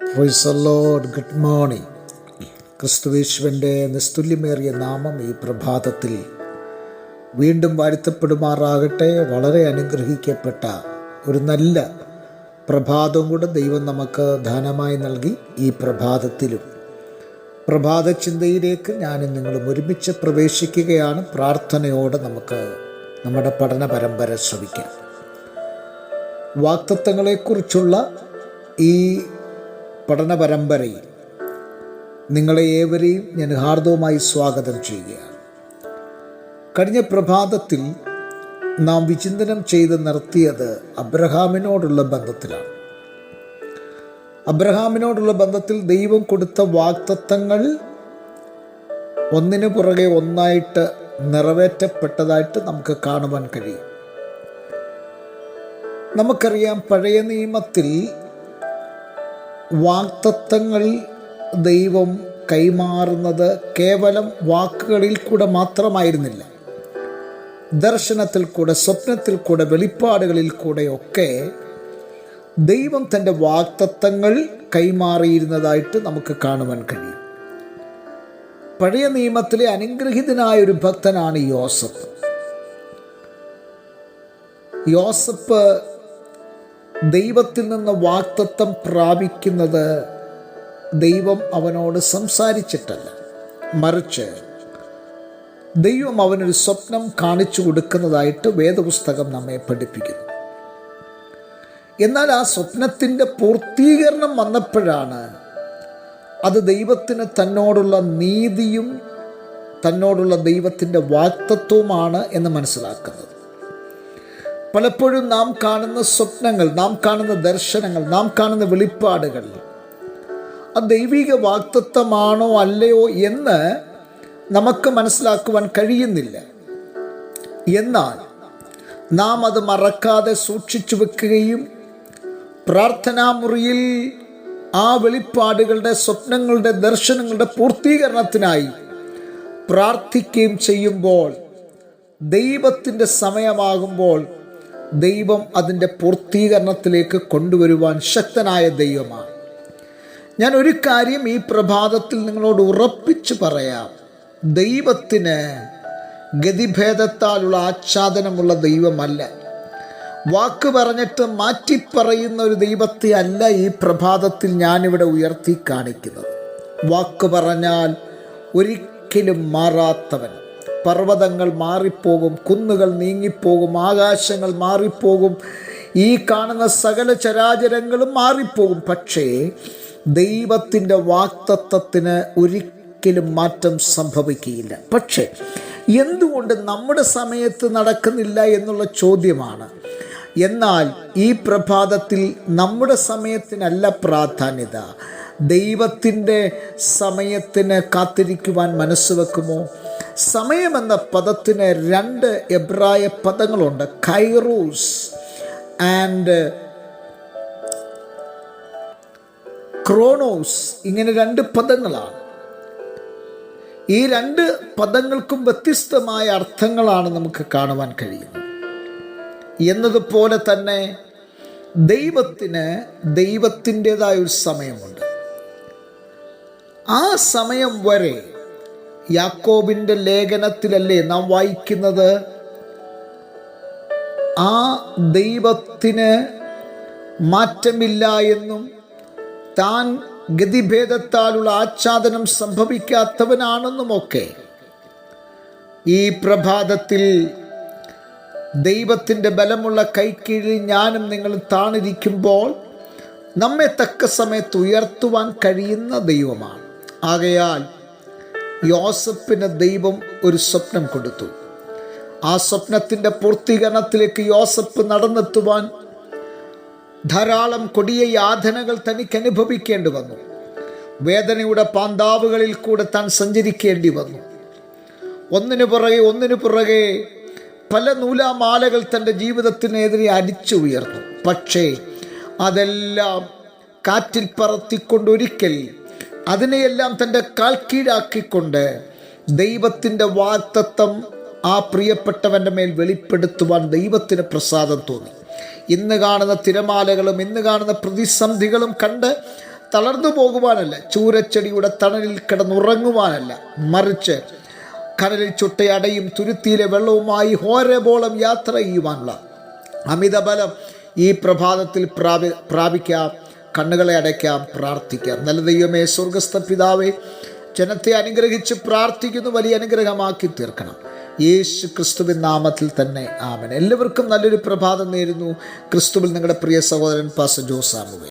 പ്രൊയ്സലോഡ് good morning ക്രിസ്തുവേശുവിന്റെ നിസ്തുല്യമേറിയ നാമം ഈ പ്രഭാതത്തിൽ വീണ്ടും വാഴ്ത്തപ്പെടുമാറാകട്ടെ വളരെ അനുഗ്രഹിക്കപ്പെട്ട ഒരു നല്ല പ്രഭാതവും കൂടെ ദൈവം നമുക്ക് ദാനമായി നൽകി ഈ പ്രഭാതത്തിലും. പ്രഭാത ചിന്തയിലേക്ക് ഞാനും നിങ്ങളും ഒരുമിച്ച് പ്രവേശിക്കുകയാണ്. പ്രാർത്ഥനയോടെ നമുക്ക് നമ്മുടെ പഠന പരമ്പര ശ്രമിക്കാം വാക്തത്വങ്ങളെക്കുറിച്ചുള്ള ഈ പഠന പരമ്പരയിൽ നിങ്ങളെ ഏവരെയും ഞാൻ ഹാർദവുമായി സ്വാഗതം ചെയ്യുകയാണ്. കഴിഞ്ഞ പ്രഭാതത്തിൽ നാം വിചിന്തനം ചെയ്ത് നിർത്തിയത് അബ്രഹാമിനോടുള്ള ബന്ധത്തിലാണ്. അബ്രഹാമിനോടുള്ള ബന്ധത്തിൽ ദൈവം കൊടുത്ത വാക്തത്വങ്ങൾ ഒന്നിനു പുറകെ ഒന്നായിട്ട് നിറവേറ്റപ്പെട്ടതായിട്ട് നമുക്ക് കാണുവാൻ കഴിയും. നമുക്കറിയാം പഴയ നിയമത്തിൽ വാക്തത്വങ്ങൾ ദൈവം കൈമാറുന്നത് കേവലം വാക്കുകളിൽ കൂടെ മാത്രമായിരുന്നില്ല. ദർശനത്തിൽ കൂടെ സ്വപ്നത്തിൽ കൂടെ വെളിപ്പാടുകളിൽ കൂടെയൊക്കെ ദൈവം തന്റെ വാക്തത്വങ്ങൾ കൈമാറിയിരുന്നതായിട്ട് നമുക്ക് കാണുവാൻ കഴിയും. പഴയ നിയമത്തിലെ അനുഗ്രഹീതനായ ഒരു ഭക്തനാണ് യോസഫ്. യോസഫ് ദൈവത്തിൽ നിന്ന് വാക്തത്വം പ്രാപിക്കുന്നത് ദൈവം അവനോട് സംസാരിച്ചിട്ടല്ല. മറിച്ച് ദൈവം അവനൊരു സ്വപ്നം കാണിച്ചു കൊടുക്കുന്നതായിട്ട് വേദപുസ്തകം നമ്മെ പഠിപ്പിക്കുന്നു. എന്നാൽ ആ സ്വപ്നത്തിന്റെ പൂർത്തീകരണം വന്നപ്പോഴാണ് അത് ദൈവത്തിന് തന്നോടുള്ള നീതിയും തന്നോടുള്ള ദൈവത്തിന്റെ വാക്തത്വമാണ് എന്ന് മനസ്സിലാക്കുന്നത്. പലപ്പോഴും നാം കാണുന്ന സ്വപ്നങ്ങൾ നാം കാണുന്ന ദർശനങ്ങൾ നാം കാണുന്ന വെളിപ്പാടുകൾ ആ ദൈവിക വാക്തത്വമാണോ അല്ലയോ എന്ന് നമുക്ക് മനസ്സിലാക്കുവാൻ കഴിയുന്നില്ല. എന്നാൽ നാം അത് മറക്കാതെ സൂക്ഷിച്ചു വെക്കുകയും പ്രാർത്ഥനാ മുറിയിൽ ആ വെളിപ്പാടുകളുടെ സ്വപ്നങ്ങളുടെ ദർശനങ്ങളുടെ പൂർത്തീകരണത്തിനായി പ്രാർത്ഥിക്കുകയും ചെയ്യുമ്പോൾ ദൈവത്തിന്റെ സമയമാകുമ്പോൾ ദൈവം അതിന്റെ പൂർത്തീകരണത്തിലേക്ക് കൊണ്ടുവരുവാൻ ശക്തനായ ദൈവമാണ്. ഞാൻ ഒരു കാര്യം ഈ പ്രഭാതത്തിൽ നിങ്ങളോട് ഉറപ്പിച്ചു പറയാം. ദൈവത്തിന് ഗതിഭേദത്താലുള്ള ആച്ഛാദനമുള്ള ദൈവമല്ല. വാക്ക് പറഞ്ഞിട്ട് മാറ്റിപ്പറയുന്ന ഒരു ദൈവത്തെ അല്ല ഈ പ്രഭാതത്തിൽ ഞാനിവിടെ ഉയർത്തി കാണിക്കുന്നത്. വാക്ക് പറഞ്ഞാൽ ഒരിക്കലും മാറാത്തവൻ. പർവതങ്ങൾ മാറിപ്പോകും കുന്നുകൾ നീങ്ങിപ്പോകും ആകാശങ്ങൾ മാറിപ്പോകും ഈ കാണുന്ന സകല ചരാചരങ്ങളും മാറിപ്പോകും. പക്ഷേ ദൈവത്തിന്റെ വാക്തത്വത്തിന് ഒരിക്കലും മാറ്റം സംഭവിക്കുകയില്ല. പക്ഷേ എന്തുകൊണ്ട് നമ്മുടെ സമയത്ത് നടക്കുന്നില്ല എന്നുള്ള ചോദ്യമാണ്. എന്നാൽ ഈ പ്രഭാതത്തിൽ നമ്മുടെ സമയത്തിനല്ല പ്രാധാന്യത. ദൈവത്തിന്റെ സമയത്തിന് കാത്തിരിക്കുവാൻ മനസ്സ് വെക്കുമോ? സമയമെന്ന പദത്തിന് രണ്ട് എബ്രായ പദങ്ങളുണ്ട്. Kairos and chronos. ഇങ്ങനെ രണ്ട് പദങ്ങളാണ്. ഈ രണ്ട് പദങ്ങൾക്കും വ്യത്യസ്തമായ അർത്ഥങ്ങളാണ് നമുക്ക് കാണുവാൻ കഴിയുന്നത്. എന്നതുപോലെ തന്നെ ദൈവത്തിന് ദൈവത്തിന്റെതായ ഒരു സമയമുണ്ട്. ആ സമയം വരെ യാക്കോബിന്റെ ലേഖനത്തിലല്ലേ നാം വായിക്കുന്നത്? ആ ദൈവത്തിന് മാറ്റമില്ല എന്നും താൻ ഗതിഭേദത്താലുള്ള ആച്ഛാദനം സംഭവിക്കാത്തവനാണെന്നുമൊക്കെ ഈ പ്രഭാതത്തിൽ ദൈവത്തിന്റെ ബലമുള്ള കൈക്കീഴിൽ ഞാനും നിങ്ങൾ താണിരിക്കുമ്പോൾ നമ്മെ തക്ക സമയത്ത് ഉയർത്തുവാൻ കഴിയുന്ന ദൈവമാണ്. ആകയാൽ യോസഫിന് ദൈവം ഒരു സ്വപ്നം കൊടുത്തു. ആ സ്വപ്നത്തിന്റെ പൂർത്തീകരണത്തിലേക്ക് യോസഫ് നടന്നെത്തുവാൻ ധാരാളം കൊടിയ യാതനകൾ തനിക്ക് അനുഭവിക്കേണ്ടി വന്നു. വേദനയുടെ പാന്താവുകളിൽ കൂടെ താൻ സഞ്ചരിക്കേണ്ടി വന്നു. ഒന്നിനു പുറകെ ഒന്നിനു പുറകെ പല നൂലാമാലകൾ തന്റെ ജീവിതത്തിനെതിരെ അടിച്ചു ഉയർന്നു പക്ഷേ അതെല്ലാം കാറ്റിൽ പറത്തിക്കൊണ്ടൊരിക്കൽ അതിനെയെല്ലാം തന്റെ കാൽ കീഴാക്കിക്കൊണ്ട് ദൈവത്തിന്റെ വാക്തത്വം ആ പ്രിയപ്പെട്ടവന്റെ മേൽ വെളിപ്പെടുത്തുവാൻ ദൈവത്തിന് പ്രസാദം തോന്നി. ഇന്ന് കാണുന്ന തിരമാലകളും ഇന്ന് കാണുന്ന പ്രതിസന്ധികളും കണ്ട് തളർന്നു പോകുവാനല്ല ചൂരച്ചെടിയുടെ തണലിൽ കിടന്നുറങ്ങുവാനല്ല. മറിച്ച് കടലിൽ ചുട്ടയടയും തുരുത്തിയിലെ വെള്ളവുമായി ഹോരബോളം യാത്ര ചെയ്യുവാനുള്ള അമിതബലം ഈ പ്രഭാതത്തിൽ പ്രാപി പ്രാപിക്കാം കണ്ണുകളെ അടയ്ക്കാം പ്രാർത്ഥിക്കാം. നല്ല ദൈവമേ സ്വർഗസ്ഥ പിതാവേ ജനത്തെ അനുഗ്രഹിച്ച് പ്രാർത്ഥിക്കുന്നു വലിയ അനുഗ്രഹമാക്കി തീർക്കണം. യേശു ക്രിസ്തുവിൻ നാമത്തിൽ തന്നെ ആമൻ. എല്ലാവർക്കും നല്ലൊരു പ്രഭാതം നേരുന്നു. ക്രിസ്തുവിൽ നിങ്ങളുടെ പ്രിയ സഹോദരൻ പാസ ജോസാമുവേ.